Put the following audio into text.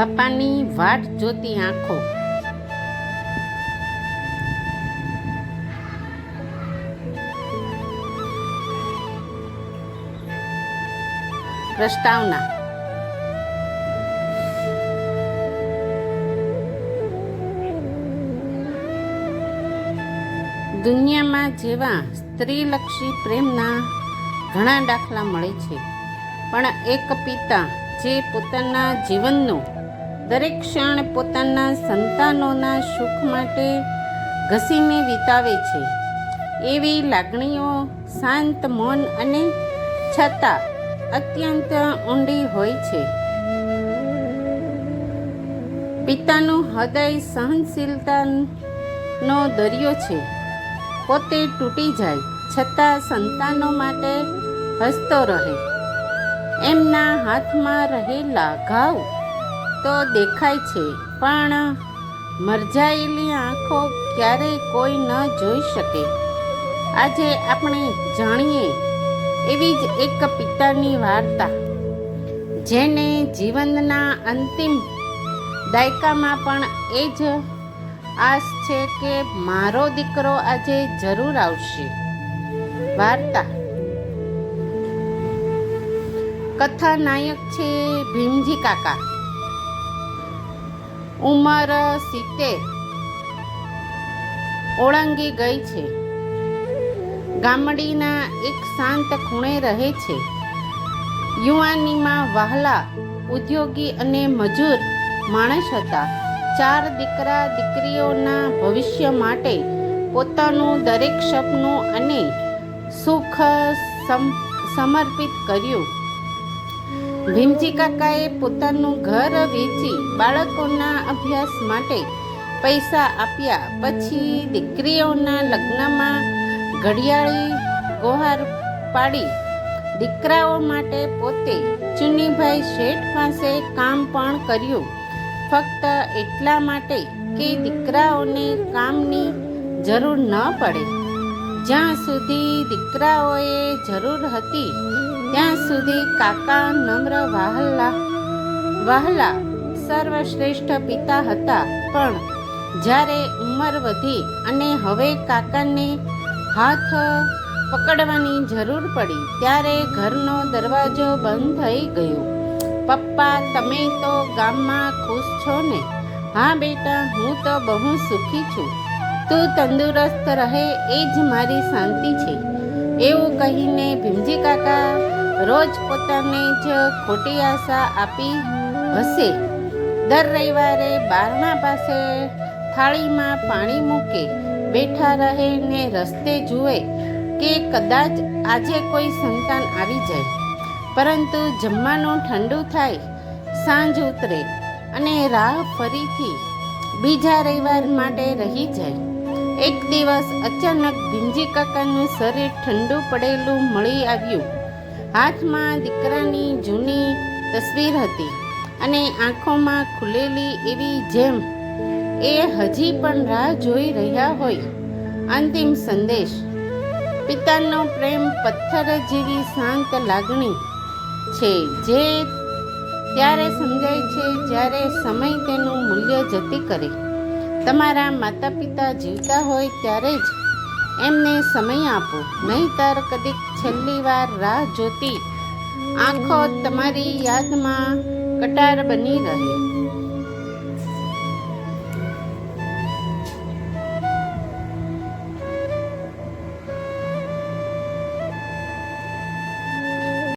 બાપાની વાટ જોતી આંખો. પ્રસ્તાવના. દુનિયામાં જેવા સ્ત્રીલક્ષી પ્રેમના ઘણા દાખલા મળે છે. પણ એક પિતા જે પોતાના જીવનનો દરેક ક્ષણ પોતાના સંતાનોના સુખ માટે ઘસીને વિતાવે છે. એવી લાગણીઓ શાંત મૌન અને છતાં અત્યંત ઊંડી હોય છે. પિતાનું હૃદય સહનશીલતાનો દરિયો છે. પોતે તૂટી જાય છતાં સંતાનો માટે હસતો રહે. એમના હાથમાં રહેલા ઘાવ તો દેખાય છે, પણ મરજાયેલી આંખો ક્યારેય કોઈ ન જોઈ શકે. આજે આપણે જાણીએ એવી જ એક પિતાની વાર્તા, જેને જીવનના અંતિમ દાયકામાં પણ એ જ આશ છે કે મારો દીકરો આજે જરૂર આવશે. વાર્તા. કથાનાયક છે ભીમજી કાકા. ઉંમર સિત્તેર. ઓળંગી ગઈ છે. ગામડીના એક શાંત ખૂણે રહે છે. યુવાનીમાં વહાલા ઉદ્યોગી અને મજૂર માણસ હતા. ચાર દીકરા દીકરીઓના ભવિષ્ય માટે પોતાનું દરેક સપનું અને સુખ સમ- સમર્પિત કર્યું. ભીમજી કાકાએ પોતાનું ઘર વેચી બાળકોના અભ્યાસ માટે પૈસા આપ્યા. પછી દીકરીઓના લગ્નમાં ઘડિયાળી ગોહાર પાડી. દીકરાઓ માટે પોતે ચુનીભાઈ શેઠ પાસે કામ પણ કર્યું. ફક્ત એટલા માટે કે દીકરાઓને કામની જરૂર ન પડે. જ્યાં સુધી દીકરાઓએ જરૂર હતી, ત્યાં સુધી કાકા નમ્ર વાહલા વાહલા સર્વશ્રેષ્ઠ પિતા હતા. પણ જ્યારે ઉંમર વધી અને હવે કાકાને હાથ પકડવાની જરૂર પડી, ત્યારે ઘરનો દરવાજો બંધ થઈ ગયો. પપ્પા, તમે તો ગામમાં ખુશ છો ને? હા બેટા, હું તો બહુ સુખી છું. તું તંદુરસ્ત રહે, એ જ મારી શાંતિ છે. એવું કહીને ભીમજી કાકા રોજ પોતાને જ ખોટી આશા આપી હશે. દર રવિવારે બારણા પાસે થાળીમાં પાણી મૂકે, બેઠા રહે ને રસ્તે જુએ કે કદાચ આજે કોઈ સંતાન આવી જાય. પરંતુ જમવાનું ઠંડુ થાય, સાંજ ઉતરે અને રાહ ફરીથી બીજા રવિવાર માટે રહી જાય. એક દિવસ અચાનક ભીમજી કાકાનું શરીર ઠંડુ પડેલું મળી આવ્યું. હાથમાં દીકરાની જૂની તસવીર હતી અને આંખોમાં ખુલેલી એવી જેમ એ હજી પણ રાહ જોઈ રહ્યા હોય. અંતિમ સંદેશ. પિતાનો પ્રેમ પથ્થર જેવી શાંત લાગણી છે જે ત્યારે સમજાય છે જ્યારે સમય તેનું મૂલ્ય જતી કરે. તમારા માતા પિતા જીવતા હોય ત્યારે જ એમને સમય આપો. નહીંતર કદીક છેલ્લી વાર રાહ જોતી આંખો તમારી યાદમાં કટાર બની રહે.